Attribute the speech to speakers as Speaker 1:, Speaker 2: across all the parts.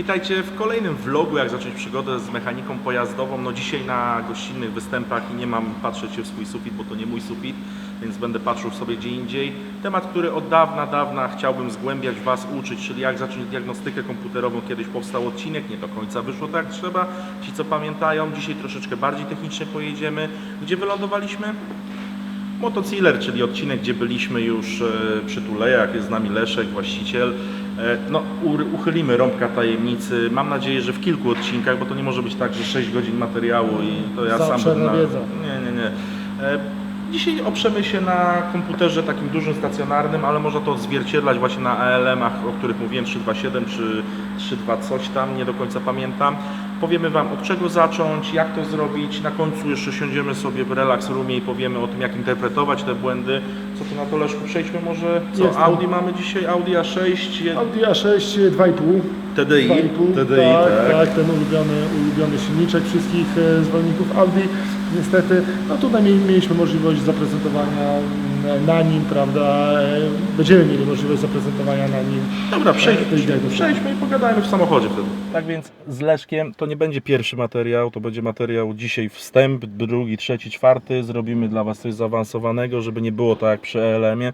Speaker 1: Witajcie w kolejnym vlogu, jak zacząć przygodę z mechaniką pojazdową. No dzisiaj na gościnnych występach i nie mam patrzeć się w swój sufit, bo to nie mój sufit, więc będę patrzył sobie gdzie indziej. Temat, który od dawna, dawna chciałbym zgłębiać, Was uczyć, czyli jak zacząć diagnostykę komputerową. Kiedyś powstał odcinek, nie do końca wyszło tak jak trzeba. Ci co pamiętają, dzisiaj troszeczkę bardziej technicznie pojedziemy. Gdzie wylądowaliśmy? Motociller, czyli odcinek, gdzie byliśmy już e, przy Tulejach, jest z nami Leszek, właściciel. E, No, uchylimy rąbka tajemnicy. Mam nadzieję, że w kilku odcinkach, bo to nie może być tak, że 6 godzin materiału i to ja sam
Speaker 2: Zaobszerna
Speaker 1: bym
Speaker 2: wiedza.
Speaker 1: Nie, nie, nie. E, Dzisiaj oprzemy się na komputerze takim dużym, stacjonarnym, ale można to odzwierciedlać właśnie na ALM-ach, o których mówiłem, 327 czy 32 coś tam, nie do końca pamiętam. Powiemy Wam od czego zacząć, jak to zrobić. Na końcu jeszcze siądziemy sobie w relax roomie i powiemy o tym, jak interpretować te błędy. Co tu na to Leszku? Przejdźmy może. Co,
Speaker 2: Jest to.
Speaker 1: Audi mamy dzisiaj? Audi A6, je-
Speaker 2: Audi A6 2,5.
Speaker 1: TDI,
Speaker 2: 2,5,
Speaker 1: TDI,
Speaker 2: tak,
Speaker 1: tak.
Speaker 2: tak, ten ulubiony, ulubiony silniczek wszystkich e, zwolenników Audi. Niestety, no tutaj mie- mieliśmy możliwość zaprezentowania na nim, prawda, e, będziemy mieli możliwość zaprezentowania na nim.
Speaker 1: Dobra, przejdźmy,
Speaker 2: idziemy.
Speaker 1: przejdźmy i pogadajmy w samochodzie wtedy. Tak więc z Leszkiem to nie będzie pierwszy materiał, to będzie materiał dzisiaj wstęp, drugi, trzeci, czwarty. Zrobimy dla Was coś zaawansowanego, żeby nie było tak jak przy ELM-ie.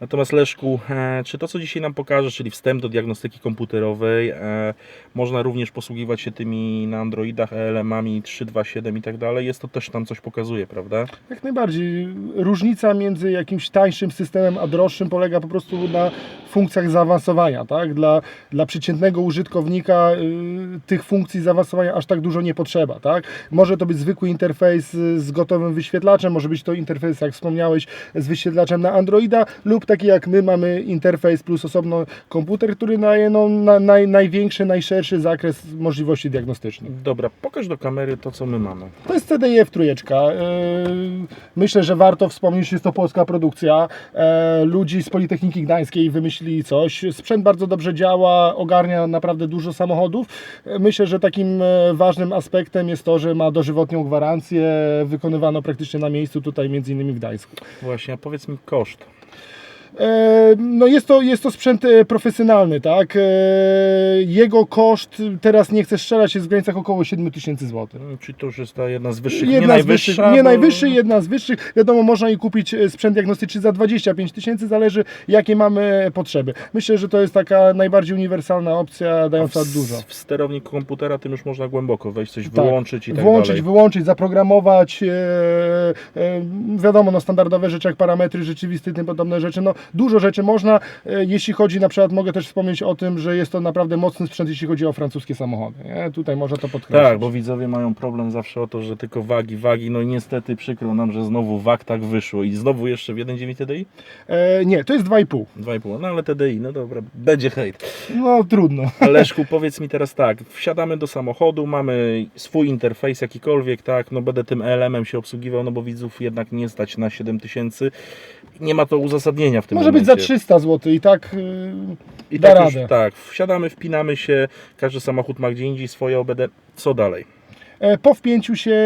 Speaker 1: Natomiast Leszku, e, czy to co dzisiaj nam pokażesz, czyli wstęp do diagnostyki komputerowej, e, można również posługiwać się tymi na Androidach ELM-ami 327 i tak dalej, jest to też tam coś pokazuje, prawda?
Speaker 2: Jak najbardziej. Różnica między jakimś tańszym systemem a droższym polega po prostu na funkcjach zaawansowania. Tak? Dla, dla przeciętnego użytkownika y, tych funkcji zaawansowania aż tak dużo nie potrzeba. Tak? Może to być zwykły interfejs z gotowym wyświetlaczem, może być to interfejs, jak wspomniałeś, z wyświetlaczem na Androida, lub taki jak my mamy interfejs plus osobno komputer, który daje no, na, naj, największy, najszerszy zakres możliwości diagnostycznych.
Speaker 1: Dobra, pokaż do kamery to co my mamy.
Speaker 2: To jest CDF trójeczka. Yy, Myślę, że warto wspomnieć, jest to polska produkcja. E, Ludzi z Politechniki Gdańskiej wymyślili coś. Sprzęt bardzo dobrze działa, ogarnia naprawdę dużo samochodów. E, Myślę, że takim e, ważnym aspektem jest to, że ma dożywotnią gwarancję. Wykonywano praktycznie na miejscu tutaj między innymi w Gdańsku.
Speaker 1: Właśnie, a powiedz mi koszt.
Speaker 2: E, No jest to, jest to sprzęt e, profesjonalny, tak? E, Jego koszt, teraz nie chcę strzelać, jest w granicach około 7 tysięcy złotych.
Speaker 1: Mm, Czyli to już jest ta jedna z wyższych, nie
Speaker 2: Jedna z wyższych,
Speaker 1: najwyższa.
Speaker 2: nie
Speaker 1: bo-
Speaker 2: najwyższy, jedna z wyższych. Wiadomo, można i kupić sprzęt diagnostyczny za 25 tysięcy, zależy jakie mamy potrzeby. Myślę, że to jest taka najbardziej uniwersalna opcja, dająca
Speaker 1: w,
Speaker 2: dużo.
Speaker 1: W sterownik komputera tym już można głęboko wejść, coś
Speaker 2: Tak.
Speaker 1: wyłączyć i tak
Speaker 2: Włączyć,
Speaker 1: dalej.
Speaker 2: wyłączyć, zaprogramować, e, e, wiadomo, no, standardowe rzeczy jak parametry rzeczywiste i tym podobne rzeczy. No, dużo rzeczy można. E, jeśli chodzi, na przykład mogę też wspomnieć o tym, że jest to naprawdę mocny sprzęt, jeśli chodzi o francuskie samochody. Nie? Tutaj można to podkreślić.
Speaker 1: Tak, bo widzowie mają problem zawsze o to, że tylko wagi, wagi. No i niestety przykro nam, że znowu wag tak wyszło. I znowu jeszcze w 1.9 TDI?
Speaker 2: E, nie, to jest 2,5.
Speaker 1: 2,5. No ale TDI, no dobra, będzie hejt.
Speaker 2: No trudno.
Speaker 1: Leszku, powiedz mi teraz tak, wsiadamy do samochodu, mamy swój interfejs jakikolwiek, tak, no będę tym ELM-em się obsługiwał, no bo widzów jednak nie stać na 7000. Nie ma to uzasadnienia w tym
Speaker 2: Może być
Speaker 1: momencie.
Speaker 2: za 300 zł i tak yy,
Speaker 1: I
Speaker 2: da
Speaker 1: tak już,
Speaker 2: radę.
Speaker 1: tak, wsiadamy, wpinamy się, każdy samochód ma gdzie indziej swoje OBD. Co dalej?
Speaker 2: E, Po wpięciu się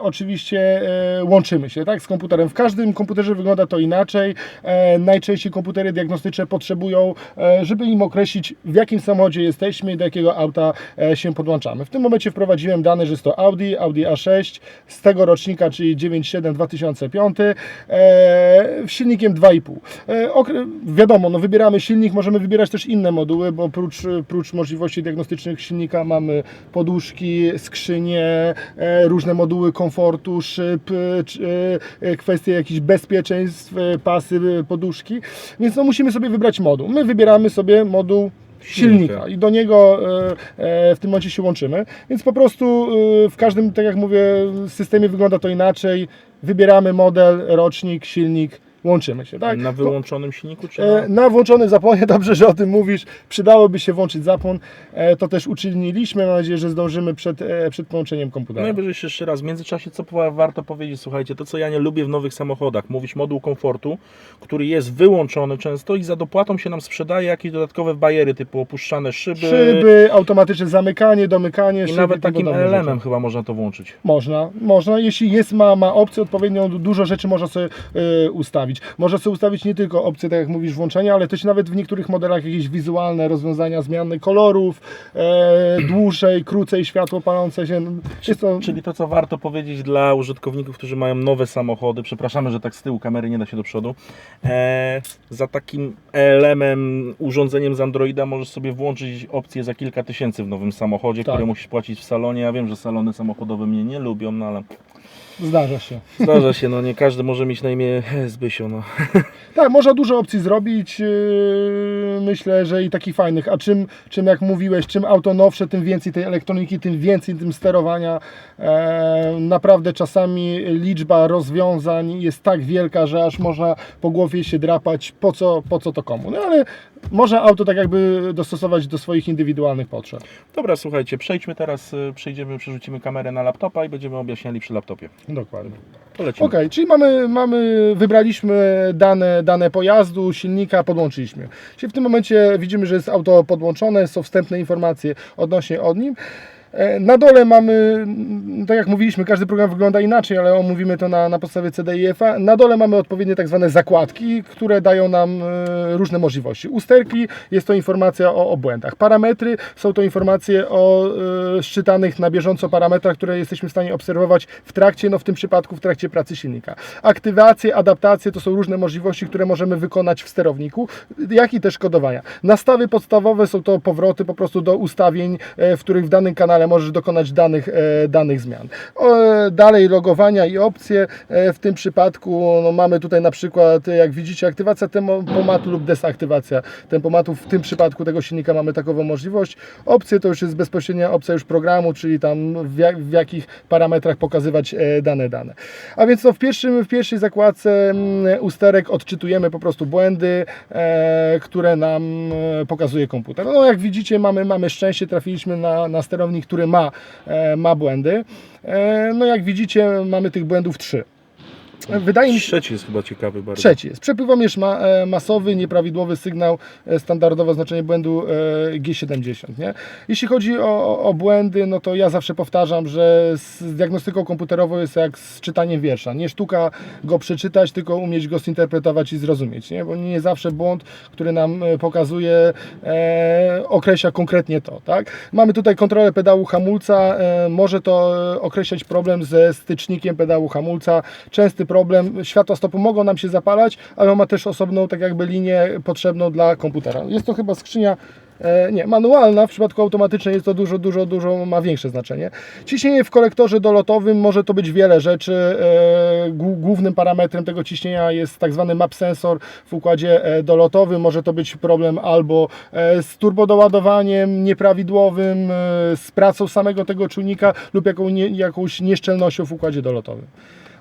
Speaker 2: oczywiście e, łączymy się tak, z komputerem. W każdym komputerze wygląda to inaczej. E, Najczęściej komputery diagnostyczne potrzebują, żeby im określić w jakim samochodzie jesteśmy i do jakiego auta się podłączamy. W tym momencie wprowadziłem dane, że jest to Audi, Audi A6 z tego rocznika, czyli 97 2005 e, z silnikiem 2,5. E, okre- Wiadomo, no wybieramy silnik, możemy wybierać też inne moduły, bo oprócz, oprócz możliwości diagnostycznych silnika mamy poduszki, skrzynie, różne moduły komfortu, szyb, e, e, kwestie jakichś bezpieczeństw, e, pasy, e, poduszki, więc no musimy sobie wybrać moduł. My wybieramy sobie moduł
Speaker 1: Silnika.
Speaker 2: i do niego e, e, w tym momencie się łączymy. Więc po prostu e, w każdym, tak jak mówię, systemie wygląda to inaczej. Wybieramy model, rocznik, silnik, łączymy się. Tak?
Speaker 1: Na wyłączonym silniku czy
Speaker 2: E,
Speaker 1: na...
Speaker 2: Na włączonym zapłonie, dobrze, że o tym mówisz. Przydałoby się włączyć zapłon. E, To też uczyniliśmy. Mam nadzieję, że zdążymy przed, e, przed połączeniem komputera.
Speaker 1: Najwyżej jeszcze raz, w międzyczasie co warto powiedzieć, słuchajcie, to co ja nie lubię w nowych samochodach, mówisz moduł komfortu, który jest wyłączony często i za dopłatą się nam sprzedaje jakieś dodatkowe bariery typu opuszczane szyby,
Speaker 2: Szyby, automatyczne zamykanie, domykanie.
Speaker 1: i
Speaker 2: szyby,
Speaker 1: nawet takim LM-em
Speaker 2: rzeczy.
Speaker 1: chyba można to włączyć.
Speaker 2: Można, można. Jeśli jest, ma, ma opcję odpowiednią, dużo rzeczy można sobie ustawić. Ustawić. Można sobie ustawić nie tylko opcje, tak jak mówisz, włączenia, ale też nawet w niektórych modelach jakieś wizualne rozwiązania, zmiany kolorów, e, dłużej, krócej światło palące się. To...
Speaker 1: Czyli to, co warto powiedzieć dla użytkowników, którzy mają nowe samochody, przepraszamy, że tak z tyłu kamery nie da się do przodu, e, za takim elemem, urządzeniem z Androida możesz sobie włączyć opcję za kilka tysięcy w nowym samochodzie,
Speaker 2: Tak.
Speaker 1: które musisz płacić w salonie. Ja wiem, że salony samochodowe mnie nie lubią, no ale
Speaker 2: Zdarza się.
Speaker 1: zdarza się, no nie każdy może mieć na imię Zbysio, no.
Speaker 2: Tak, można dużo opcji zrobić. yy, Myślę, że i takich fajnych. A czym, czym jak mówiłeś, czym auto nowsze, tym więcej tej elektroniki, tym więcej tym sterowania. E, naprawdę czasami liczba rozwiązań jest tak wielka, że aż można po głowie się drapać, po co, po co to komu. No ale można auto tak jakby dostosować do swoich indywidualnych potrzeb.
Speaker 1: Dobra, słuchajcie, przejdźmy teraz, y, przejdziemy, przerzucimy kamerę na laptopa i będziemy objaśniali przy laptopie.
Speaker 2: Dokładnie.
Speaker 1: Polecimy.
Speaker 2: Okej, czyli mamy, mamy, wybraliśmy dane, dane pojazdu, silnika, podłączyliśmy. Czyli w tym momencie widzimy, że jest auto podłączone, są wstępne informacje odnośnie od nim. E, Na dole mamy, mm, tak jak mówiliśmy, każdy program wygląda inaczej, ale omówimy to na, na podstawie CDIF-a. Na dole mamy odpowiednie tak zwane zakładki, które dają nam e, różne możliwości. Usterki jest to informacja o, o błędach. Parametry są to informacje o e, szczytanych na bieżąco parametrach, które jesteśmy w stanie obserwować w trakcie, no w tym przypadku w trakcie pracy silnika. Aktywacje, adaptacje to są różne możliwości, które możemy wykonać w sterowniku, jak i też kodowania. Nastawy podstawowe są to powroty po prostu do ustawień, e, w których w danym kanale możesz dokonać danych, e, danych zmian. E, Dalej logowania i opcje. E, W tym przypadku no, mamy tutaj na przykład, jak widzicie, aktywacja tempomatu lub desaktywacja tempomatu. W tym przypadku tego silnika mamy takową możliwość. Opcje to już jest bezpośrednia opcja już programu, czyli tam w, jak, w jakich parametrach pokazywać dane dane. A więc no, w, pierwszym, w pierwszej zakładce mm, usterek odczytujemy po prostu błędy, które nam pokazuje komputer. No jak widzicie mamy, mamy szczęście, trafiliśmy na, na sterownik, który ma, e, ma błędy. E, no jak widzicie mamy tych błędów trzy. Wydaje mi się,
Speaker 1: Trzeci jest chyba ciekawy bardzo.
Speaker 2: Trzeci jest. Przepływomierz ma, e, masowy, nieprawidłowy sygnał, e, standardowe oznaczenie błędu e, G70. Nie? Jeśli chodzi o, o- błędy, no to ja zawsze powtarzam, że z diagnostyką komputerową jest jak z czytaniem wiersza. Nie sztuka go przeczytać, tylko umieć go zinterpretować i zrozumieć. Nie? Bo nie zawsze błąd, który nam e, pokazuje, e, określa konkretnie to. Tak? Mamy tutaj kontrolę pedału hamulca. E, może to określać problem ze stycznikiem pedału hamulca. Częsty problem. Światła stopu mogą nam się zapalać, ale on ma też osobną tak jakby linię potrzebną dla komputera. Jest to chyba skrzynia E, nie, manualna, w przypadku automatycznej jest to dużo, dużo, dużo, ma większe znaczenie. Ciśnienie w kolektorze dolotowym może to być wiele rzeczy. E, głó- głównym parametrem tego ciśnienia jest tak zwany map sensor w układzie e, dolotowym. Może to być problem albo z turbodoładowaniem nieprawidłowym, z pracą samego tego czujnika lub jakąś nieszczelnością w układzie dolotowym.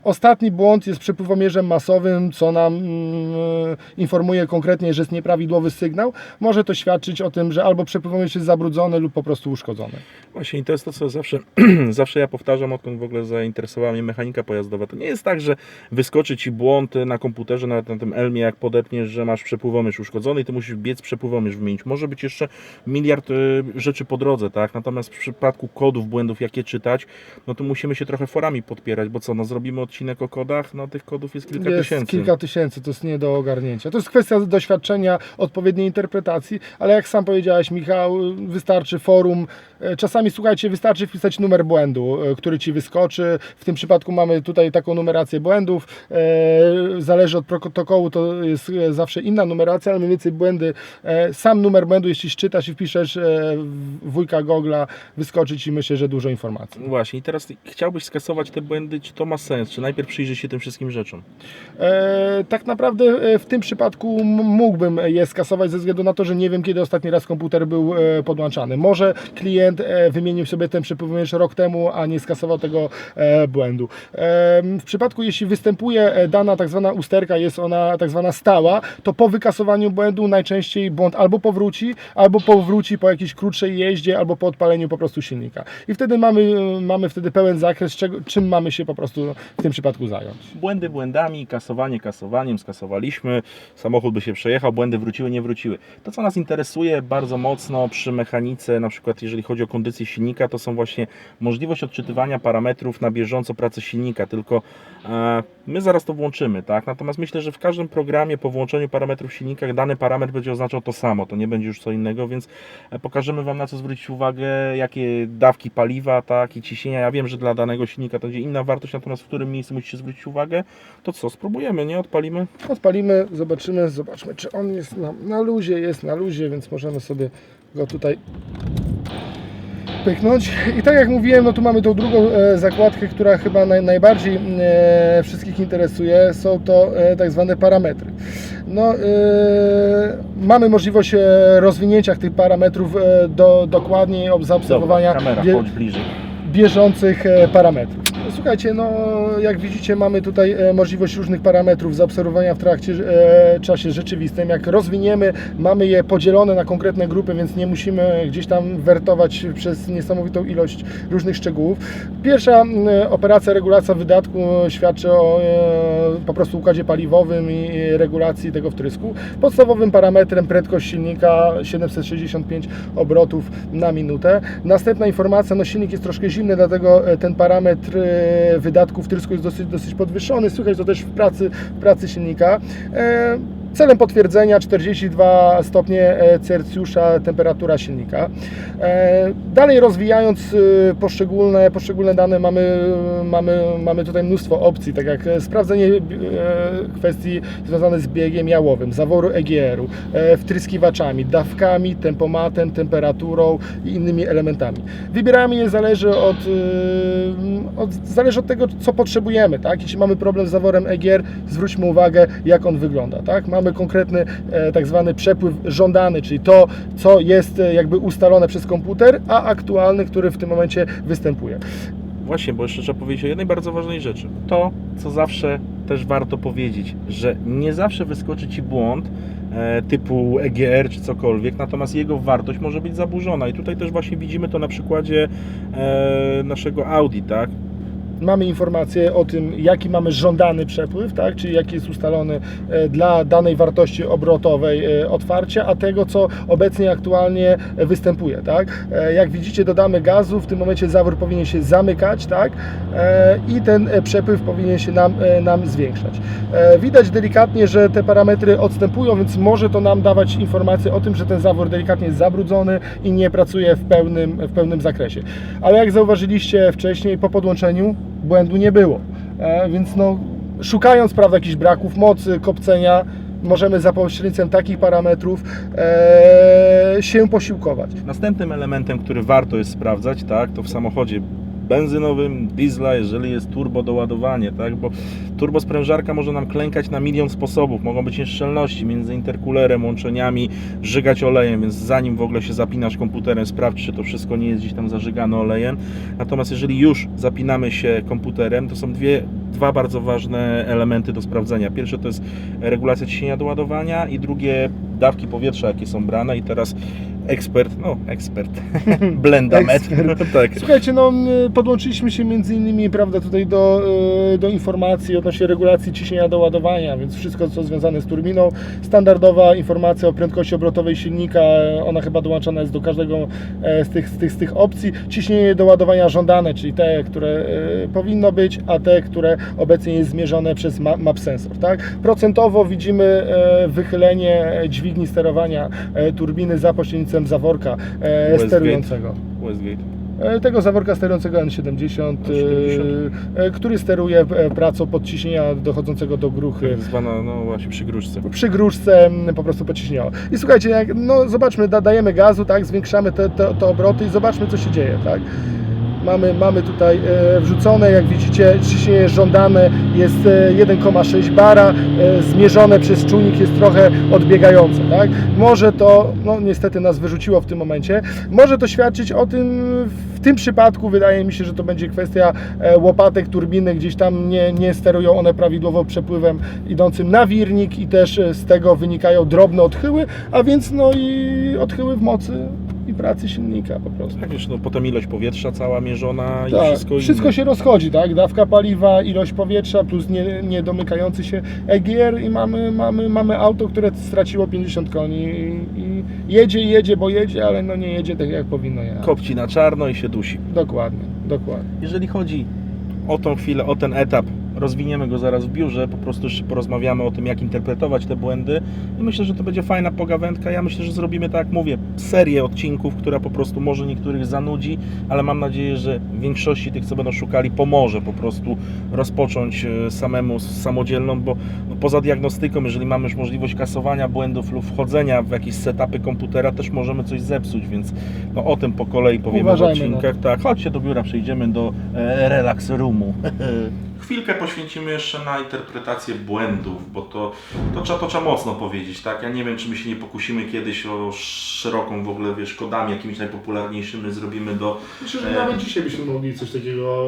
Speaker 2: Ostatni błąd jest przepływomierzem masowym, co nam mm, informuje konkretnie, że jest nieprawidłowy sygnał. Może to świadczyć o tym, że albo przepływomierz jest zabrudzony lub po prostu uszkodzony.
Speaker 1: Właśnie i to jest to, co zawsze, zawsze ja powtarzam, odkąd w ogóle zainteresowała mnie mechanika pojazdowa. To nie jest tak, że wyskoczy Ci błąd na komputerze, nawet na tym Elmie, jak podepniesz, że masz przepływomierz uszkodzony i Ty musisz biec przepływomierz wymienić. Może być jeszcze miliard y, rzeczy po drodze, tak? Natomiast w przypadku kodów, błędów, jakie czytać, no to musimy się trochę forami podpierać, bo co, no zrobimy odcinek o kodach, no tych kodów jest kilka
Speaker 2: jest
Speaker 1: tysięcy.
Speaker 2: kilka tysięcy, to jest nie do ogarnięcia. To jest kwestia doświadczenia, odpowiedniej interpretacji, ale jak sam powiedziałeś, Michał, wystarczy forum. E, Czasami, słuchajcie, wystarczy wpisać numer błędu, e, który ci wyskoczy. W tym przypadku mamy tutaj taką numerację błędów. E, Zależy od protokołu, to jest zawsze inna numeracja, ale mniej więcej błędy. Sam numer błędu, jeśli czytasz i wpiszesz wujka Gogla, wyskoczy ci myślę, że dużo informacji.
Speaker 1: Właśnie i teraz chciałbyś skasować te błędy, czy to ma sens, czy najpierw przyjrzy się tym wszystkim rzeczom?
Speaker 2: E, tak naprawdę e, w tym przypadku mógłbym je skasować ze względu na to, że nie wiem kiedy ostatni raz komputer był e, podłączany. Może klient e, wymienił sobie ten przepływomierz rok temu, a nie skasował tego e, błędu. E, w przypadku jeśli występuje e, dana tak zwana usterka, jest ona tak zwana stała, to po wykasowaniu błędu najczęściej błąd albo powróci, albo powróci po jakiejś krótszej jeździe, albo po odpaleniu po prostu silnika. I wtedy mamy, mamy wtedy pełen zakres, czego, czym mamy się po prostu w tym tym przypadku zająć.
Speaker 1: Błędy błędami, kasowanie kasowaniem, skasowaliśmy, samochód by się przejechał, błędy wróciły, nie wróciły. To, co nas interesuje bardzo mocno przy mechanice, na przykład jeżeli chodzi o kondycję silnika, to są właśnie możliwość odczytywania parametrów na bieżąco pracy silnika, tylko e, my zaraz to włączymy, tak? Natomiast myślę, że w każdym programie po włączeniu parametrów silnika dany parametr będzie oznaczał to samo, to nie będzie już co innego, więc e, pokażemy Wam na co zwrócić uwagę, jakie dawki paliwa, tak, i ciśnienia. Ja wiem, że dla danego silnika to będzie inna wartość, natomiast w którym miejscu musicie zwrócić uwagę, to co, spróbujemy, nie? Odpalimy?
Speaker 2: Odpalimy, zobaczymy, zobaczmy, czy on jest na, na luzie, jest na luzie, więc możemy sobie go tutaj pyknąć. I tak jak mówiłem, no tu mamy tą drugą e, zakładkę, która chyba naj, najbardziej e, wszystkich interesuje. Są to e, tak zwane parametry. No, e, mamy możliwość e, rozwinięcia tych parametrów e, do, dokładniej, ob- zaobserwowania
Speaker 1: Dobra, kamera,
Speaker 2: bie-
Speaker 1: chodź bliżej.
Speaker 2: bieżących e, parametrów. Słuchajcie, no jak widzicie mamy tutaj e, możliwość różnych parametrów zaobserwowania w trakcie e, czasie rzeczywistym. Jak rozwiniemy, mamy je podzielone na konkretne grupy, więc nie musimy gdzieś tam wertować przez niesamowitą ilość różnych szczegółów. Pierwsza m, operacja regulacja wydatku świadczy o e, po prostu układzie paliwowym i regulacji tego wtrysku. Podstawowym parametrem prędkość silnika 765 obrotów na minutę. Następna informacja, no silnik jest troszkę zimny, dlatego e, ten parametr e, wydatku wtrysku jest dosyć, dosyć podwyższony. Słychać to też w pracy, w pracy silnika. Celem potwierdzenia 42 stopnie e, Celsjusza temperatura silnika. E, Dalej rozwijając e, poszczególne, poszczególne dane mamy, mamy, mamy tutaj mnóstwo opcji, tak jak sprawdzenie kwestii związanych z biegiem jałowym, zaworu EGR-u, wtryskiwaczami, dawkami, tempomatem, temperaturą i innymi elementami. Wybieramy je zależy od, od, zależy od tego, co potrzebujemy. Tak? Jeśli mamy problem z zaworem EGR, zwróćmy uwagę, jak on wygląda. Tak? Mamy konkretny e, tak zwany przepływ żądany, czyli to, co jest e, jakby ustalone przez komputer, a aktualny, który w tym momencie występuje.
Speaker 1: Właśnie, bo jeszcze trzeba powiedzieć o jednej bardzo ważnej rzeczy. To, co zawsze też warto powiedzieć, że nie zawsze wyskoczy Ci błąd e, typu EGR czy cokolwiek, natomiast jego wartość może być zaburzona. I tutaj też właśnie widzimy to na przykładzie naszego Audi, tak?
Speaker 2: Mamy informację o tym, jaki mamy żądany przepływ, tak? czyli jaki jest ustalony e, dla danej wartości obrotowej e, otwarcia, a tego, co obecnie aktualnie występuje. Tak? E, Jak widzicie, dodamy gazu, w tym momencie zawór powinien się zamykać tak? I ten przepływ powinien się nam, nam zwiększać. Widać delikatnie, że te parametry odstępują, więc może to nam dawać informację o tym, że ten zawór delikatnie jest zabrudzony i nie pracuje w pełnym, w pełnym zakresie. Ale jak zauważyliście wcześniej, po podłączeniu błędu nie było. E, więc no, szukając prawda, jakichś braków mocy, kopcenia, możemy za pośrednictwem takich parametrów e, się posiłkować.
Speaker 1: Następnym elementem, który warto jest sprawdzać, tak, to w samochodzie benzynowym, diesla, jeżeli jest turbo doładowanie, tak, bo turbosprężarka może nam klękać na milion sposobów, mogą być nieszczelności między interkulerem, łączeniami, żygać olejem, więc zanim w ogóle się zapinasz komputerem, sprawdź, czy to wszystko nie jest gdzieś tam zażygane olejem. Natomiast jeżeli już zapinamy się komputerem, to są dwie, dwa bardzo ważne elementy do sprawdzenia. Pierwsze to jest regulacja ciśnienia do ładowania i drugie dawki powietrza, jakie są brane i teraz ekspert, no ekspert, blendametr, tak.
Speaker 2: Słuchajcie, no podłączyliśmy się między innymi, prawda, tutaj do, y, do informacji odnośnie regulacji ciśnienia do ładowania, więc wszystko co związane z turbiną. Standardowa informacja o prędkości obrotowej silnika, e, ona chyba dołączana jest do każdego e, z tych, z tych, z tych opcji. Ciśnienie do ładowania żądane, czyli te, które e, powinno być, a te, które obecnie jest zmierzone przez ma- map sensor, tak? Procentowo widzimy e, wychylenie dźwigni sterowania e, turbiny za pośrednictwem zaworka e, sterującego.
Speaker 1: Westgate.
Speaker 2: E, tego zaworka sterującego N70, e, e, który steruje e, pracą podciśnienia dochodzącego do gruchy.
Speaker 1: Tak zwana, no właśnie przy gruszce.
Speaker 2: Przy gruszce po prostu podciśniało. I słuchajcie, jak, no zobaczmy, da, dajemy gazu, tak, zwiększamy te, te, te obroty i zobaczmy, co się dzieje, tak. Mamy, mamy tutaj e, wrzucone, jak widzicie, ciśnienie żądane jest e, 1,6 bara, e, zmierzone przez czujnik jest trochę odbiegające, tak? Może to, no niestety nas wyrzuciło w tym momencie, może to świadczyć o tym, w tym przypadku wydaje mi się, że to będzie kwestia e, łopatek turbiny, gdzieś tam nie, nie sterują one prawidłowo przepływem idącym na wirnik i też e, z tego wynikają drobne odchyły, a więc no i odchyły w mocy pracy silnika po prostu.
Speaker 1: Tak, wiesz, no potem ilość powietrza cała mierzona i
Speaker 2: Tak,
Speaker 1: wszystko
Speaker 2: wszystko,
Speaker 1: inne.
Speaker 2: się rozchodzi, tak? Dawka paliwa, ilość powietrza plus nie, niedomykający się EGR i mamy, mamy, mamy auto, które straciło 50 koni i, i jedzie, jedzie, bo jedzie, ale no nie jedzie tak jak powinno jechać.
Speaker 1: Kopci na czarno i się dusi.
Speaker 2: Dokładnie, dokładnie.
Speaker 1: Jeżeli chodzi o tą chwilę, o ten etap, rozwiniemy go zaraz w biurze, po prostu jeszcze porozmawiamy o tym, jak interpretować te błędy i myślę, że to będzie fajna pogawędka. Ja myślę, że zrobimy, tak jak mówię, serię odcinków, która po prostu może niektórych zanudzi, ale mam nadzieję, że większości tych, co będą szukali, pomoże po prostu rozpocząć e, samemu samodzielną, bo no, poza diagnostyką, jeżeli mamy już możliwość kasowania błędów lub wchodzenia w jakieś setupy komputera, też możemy coś zepsuć, więc no, o tym po kolei powiemy
Speaker 2: Uważajmy
Speaker 1: w odcinkach. Tak, chodźcie do biura, przejdziemy do e, relax roomu. Chwilkę poświęcimy jeszcze na interpretację błędów, bo to, to, trzeba, to trzeba mocno powiedzieć, tak? Ja nie wiem, czy my się nie pokusimy kiedyś o szeroką w ogóle, wiesz, kodami jakimiś najpopularniejszymi zrobimy do...
Speaker 2: Myślę, że
Speaker 1: E.
Speaker 2: nawet dzisiaj byśmy mogli coś takiego,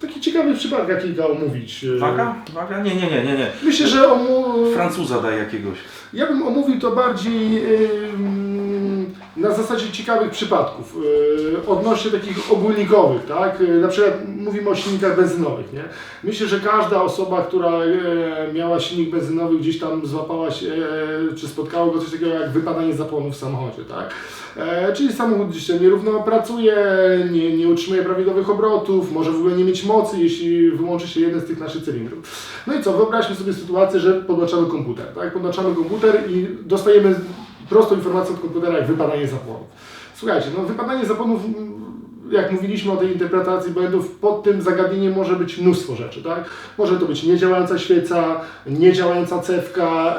Speaker 2: taki ciekawy przypadek kilka omówić.
Speaker 1: Waga? Waga? Nie, nie, nie, nie, nie.
Speaker 2: Myślę, że omu...
Speaker 1: Francuza daj jakiegoś.
Speaker 2: Ja bym omówił to bardziej ym, na zasadzie ciekawych przypadków, yy, odnośnie takich ogólnikowych, tak? Yy, Na przykład mówimy o silnikach benzynowych, nie? Myślę, że każda osoba, która e, miała silnik benzynowy, gdzieś tam złapała się, e, czy spotkało go coś takiego jak wypadanie zapłonów w samochodzie, tak? E, czyli samochód gdzieś tam nierówno pracuje, nie, nie utrzymuje prawidłowych obrotów, może w ogóle nie mieć mocy, jeśli wyłączy się jeden z tych naszych cylindrów. No i co, wyobraźmy sobie sytuację, że podłączamy komputer, tak? Podłączamy komputer i dostajemy prostą informację od komputera, jak wypadanie zapłonów. Słuchajcie, no wypadanie zapłonów, mm, jak mówiliśmy o tej interpretacji błędów, pod tym zagadnieniem może być mnóstwo rzeczy, tak? Może to być niedziałająca świeca, niedziałająca cewka,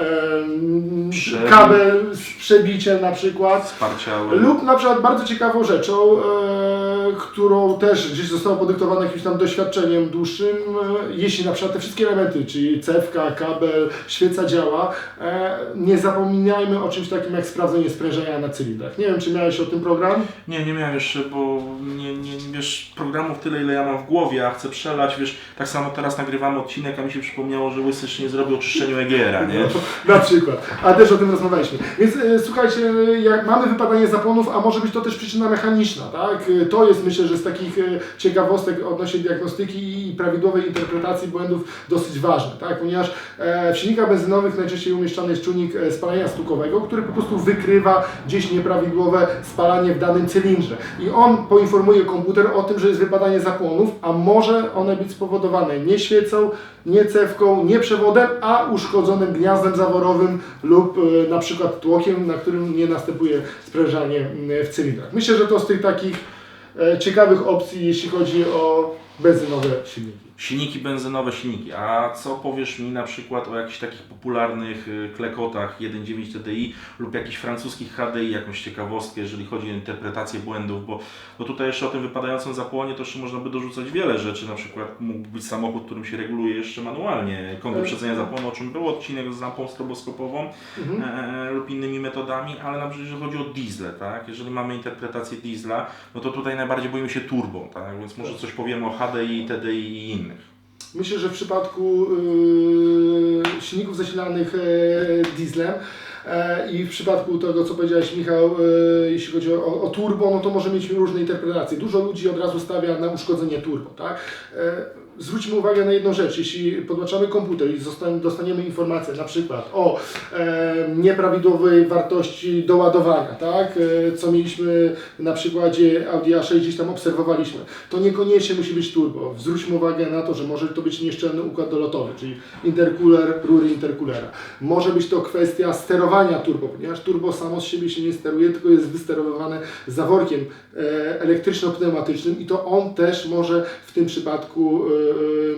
Speaker 2: kabel z przebiciem na przykład.
Speaker 1: Sparciały.
Speaker 2: Lub na przykład bardzo ciekawą rzeczą, e, którą też gdzieś zostało podyktowane jakimś tam doświadczeniem dłuższym, e, jeśli na przykład te wszystkie elementy, czyli cewka, kabel, świeca działa, e, nie zapominajmy o czymś takim jak sprawdzenie sprężenia na cylindrach. Nie wiem, czy miałeś o tym program?
Speaker 1: Nie, nie miałem jeszcze, bo nie, nie, wiesz, programów tyle, ile ja mam w głowie, a chcę przelać, wiesz, tak samo teraz nagrywamy odcinek, a mi się przypomniało, że Łysy jeszcze nie zrobił oczyszczeniu EGR-a, nie?
Speaker 2: Na przykład. A też o tym rozmawialiśmy. Więc e, słuchajcie, jak mamy wypadanie zapłonów, a może być to też przyczyna mechaniczna, tak? E, To jest myślę, że z takich e, ciekawostek odnośnie diagnostyki i prawidłowej interpretacji błędów dosyć ważne, tak? Ponieważ e, w silnikach benzynowych najczęściej umieszczany jest czujnik e, spalania stukowego, który po prostu wykrywa gdzieś nieprawidłowe spalanie w danym cylindrze. I on poinformuje komputer o tym, że jest wypadanie zapłonów, a może one być spowodowane nie świecą, nie cewką, nie przewodem, a uszkodzonym gniazdem zaworowym lub e, na przykład tłokiem, na którym nie następuje sprężanie w cylindrach. Myślę, że to z tych takich e, ciekawych opcji, jeśli chodzi o benzynowe silniki.
Speaker 1: Silniki benzynowe, silniki. A co powiesz mi na przykład o jakichś takich popularnych y, klekotach 1.9 TDI lub jakichś francuskich HDI, jakąś ciekawostkę, jeżeli chodzi o interpretację błędów, bo, bo tutaj jeszcze o tym wypadającym zapłonie to jeszcze można by dorzucać wiele rzeczy, na przykład mógł być samochód, którym się reguluje jeszcze manualnie. Kąt wyprzedzenia zapłonu, o czym był odcinek z lampą stroboskopową e, lub innymi metodami, ale na przykład jeżeli chodzi o diesle, tak, jeżeli mamy interpretację diesla, no to tutaj najbardziej boimy się turbo, tak, więc może coś powiemy o HDI, TDI i innych.
Speaker 2: Myślę, że w przypadku yy, silników zasilanych e, dieslem e, i w przypadku tego, co powiedziałeś Michał, e, jeśli chodzi o, o turbo, no to może mieć różne interpretacje. Dużo ludzi od razu stawia na uszkodzenie turbo, tak? Zwróćmy uwagę na jedną rzecz. Jeśli podłączamy komputer i dostaniemy informację na przykład o e, nieprawidłowej wartości doładowania, tak? E, co mieliśmy na przykładzie Audi A6 gdzieś tam obserwowaliśmy, to niekoniecznie musi być turbo. Zwróćmy uwagę na to, że może to być nieszczelny układ dolotowy, czyli intercooler, rury intercoolera. Może być to kwestia sterowania turbo, ponieważ turbo samo z siebie się nie steruje, tylko jest wysterowywane zaworkiem e, elektryczno-pneumatycznym i to on też może w tym przypadku e,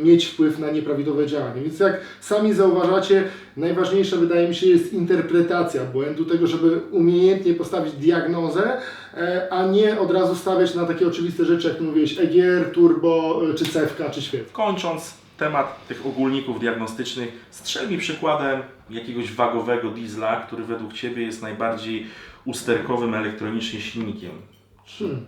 Speaker 2: mieć wpływ na nieprawidłowe działanie. Więc jak sami zauważacie, najważniejsza wydaje mi się jest interpretacja błędu, tego, żeby umiejętnie postawić diagnozę, e, a nie od razu stawiać na takie oczywiste rzeczy, jak mówiłeś, EGR, turbo, e, czy cewka, czy świec.
Speaker 1: Kończąc temat tych ogólników diagnostycznych, strzel mi przykładem jakiegoś wagowego diesla, który według Ciebie jest najbardziej usterkowym elektronicznie silnikiem.
Speaker 2: Hmm.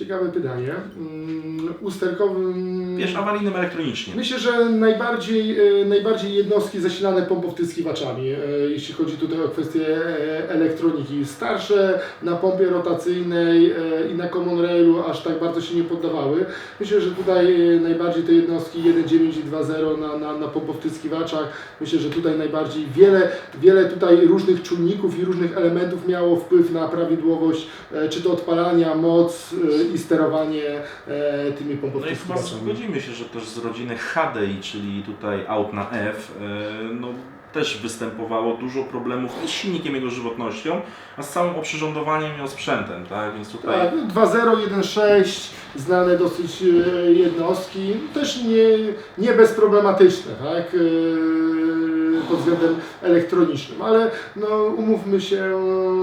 Speaker 2: Ciekawe pytanie. Mm, Usterkowym...
Speaker 1: Wiesz, awaryjnym elektronicznie.
Speaker 2: Myślę, że najbardziej, e, najbardziej jednostki zasilane pompowtyskiwaczami, e, jeśli chodzi tutaj o kwestie e, elektroniki. Starsze na pompie rotacyjnej i na Common Railu aż tak bardzo się nie poddawały. Myślę, że tutaj najbardziej te jednostki 1.9 i 2.0 na, na, na pompowtyskiwaczach, myślę, że tutaj najbardziej wiele, wiele tutaj różnych czujników i różnych elementów miało wpływ na prawidłowość, czy to odpalania, moc i sterowanie e, tymi
Speaker 1: No i chyba zgodzimy się, że też z rodziny HDI, czyli tutaj aut na F, e, no też występowało dużo problemów i z silnikiem, jego żywotnością, a z całym oprzyrządowaniem i osprzętem, tak? Więc tutaj
Speaker 2: Tak, 2.0, 1.6, znane dosyć e, jednostki, też nie, nie bezproblematyczne, tak, e, pod względem elektronicznym, ale no, umówmy się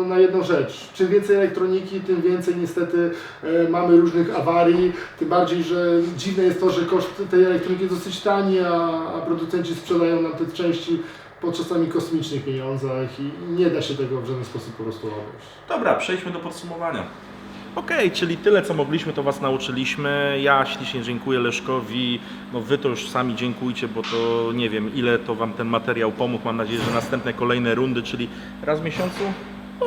Speaker 2: na jedną rzecz, czym więcej elektroniki, tym więcej niestety e, mamy różnych awarii, tym bardziej, że dziwne jest to, że koszt tej elektroniki jest dosyć tani, a, a producenci sprzedają nam te części po czasami kosmicznych pieniądzach i nie da się tego w żaden sposób po prostu obejść.
Speaker 1: Dobra, przejdźmy do podsumowania. Okej, czyli tyle co mogliśmy, to Was nauczyliśmy. Ja ślicznie dziękuję Leszkowi. No Wy to już sami dziękujcie, bo to nie wiem ile to Wam ten materiał pomógł. Mam nadzieję, że następne kolejne rundy, czyli raz w miesiącu?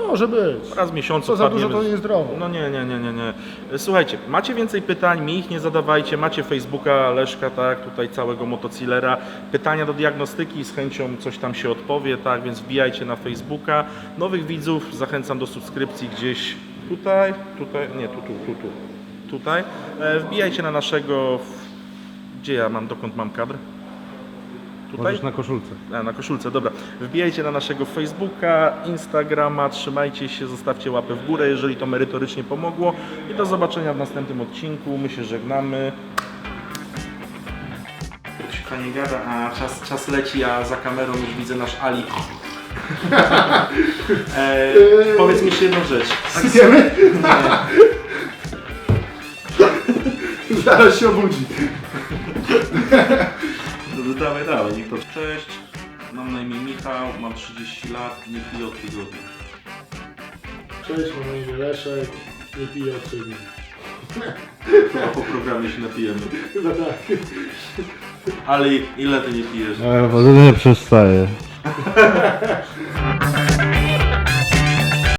Speaker 2: Może być.
Speaker 1: Raz w miesiącu
Speaker 2: Co za dużo
Speaker 1: wpadniemy
Speaker 2: to niezdrowo.
Speaker 1: No nie, nie, nie, nie, nie. Słuchajcie, macie więcej pytań, mi ich nie zadawajcie. Macie Facebooka Leszka, tak, tutaj całego motocilera. Pytania do diagnostyki, z chęcią coś tam się odpowie, tak, więc wbijajcie na Facebooka. Nowych widzów zachęcam do subskrypcji gdzieś tutaj, tutaj, nie, tu, tu, tu, tu, tutaj. E, wbijajcie na naszego, gdzie ja mam, dokąd mam kadr? Tutaj?
Speaker 3: Możesz na koszulce.
Speaker 1: A, na koszulce, dobra. Wbijajcie na naszego Facebooka, Instagrama, trzymajcie się, zostawcie łapę w górę, jeżeli to merytorycznie pomogło. I do zobaczenia w następnym odcinku. My się żegnamy. Krzyka nie gada, a czas, czas leci, a za kamerą już widzę nasz Ali. E, powiedz mi jeszcze jedną rzecz.
Speaker 2: Idziemy? Zaraz się obudzi.
Speaker 1: No, dawaj, dawaj, niech to... Cześć, mam na imię Michał, mam 30 lat, nie piję od tygodnia.
Speaker 2: Cześć, mam na imię Leszek. Nie piję od ciebie.
Speaker 1: Chyba po programie się napijemy.
Speaker 2: Chyba tak.
Speaker 1: Ale ile ty nie pijesz?
Speaker 3: Ale wodę nie przestaje. ハハハハ!